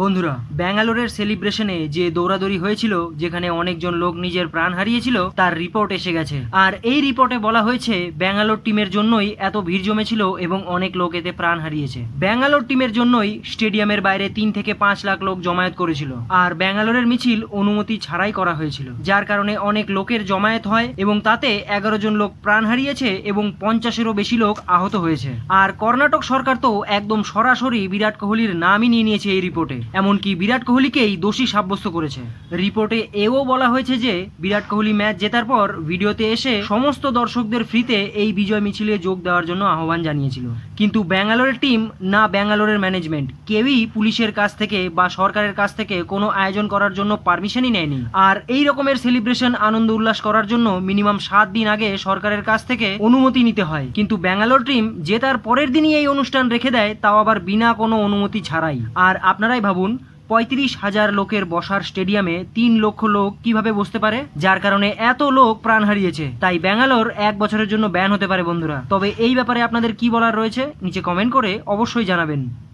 বন্ধুরা, ব্যাঙ্গালোরের সেলিব্রেশনে যে দৌড়াদৌড়ি হয়েছিল, যেখানে অনেকজন লোক নিজের প্রাণ হারিয়েছিল, তার রিপোর্ট এসে গেছে। আর এই রিপোর্টে বলা হয়েছে, ব্যাঙ্গালোর টিমের জন্যই এত ভিড় জমেছিল এবং অনেক লোক এতে প্রাণ হারিয়েছে। ব্যাঙ্গালোর টিমের জন্যই স্টেডিয়ামের বাইরে তিন থেকে পাঁচ লাখ লোক জমায়েত করেছিল। আর ব্যাঙ্গালোরের মিছিল অনুমতি ছাড়াই করা হয়েছিল, যার কারণে অনেক লোকের জমায়েত হয় এবং তাতে এগারো জন লোক প্রাণ হারিয়েছে এবং পঞ্চাশেরও বেশি লোক আহত হয়েছে। আর কর্ণাটক সরকার তো একদম সরাসরি বিরাট কোহলির নামই নিয়ে নিয়েছে এই রিপোর্টে। এমনকি বিরাট কোহলিকেই দোষী সাব্যস্ত করেছে। রিপোর্টে এও বলা হয়েছে যে, বিরাট কোহলি ম্যাচ জেতার পর ভিডিওতে এসে সমস্ত দর্শকদের ফ্রিতে এই বিজয় মিছিলে যোগ দেওয়ার জন্য আহ্বান জানিয়েছিল। কিন্তু ব্যাঙ্গালোরের টিম না ব্যাঙ্গালোরের ম্যানেজমেন্ট। কেউই পুলিশের কাছ থেকে বা সরকারের কাছ থেকে কোনো আয়োজন করার জন্য পারমিশনই নেয়নি। আর এই রকমের সেলিব্রেশন, আনন্দ উল্লাস করার জন্য মিনিমাম সাত দিন আগে সরকারের কাছ থেকে অনুমতি নিতে হয়। কিন্তু ব্যাঙ্গালোর টিম যে তার পরের দিনই এই অনুষ্ঠান রেখে দেয়, তাও আবার বিনা কোনো অনুমতি ছাড়াই। আর আপনারাই ভাবুন, পঁয়ত্রিশ হাজার লোকের বসার স্টেডিয়ামে তিন লক্ষ লোক কীভাবে বসতে পারে? যার কারণে এত লোক প্রাণ হারিয়েছে। তাই ব্যাঙ্গালোর এক বছরের জন্য ব্যান হতে পারে বন্ধুরা। তবে এই ব্যাপারে আপনাদের কি বলার রয়েছে? নিচে কমেন্ট করে অবশ্যই জানাবেন।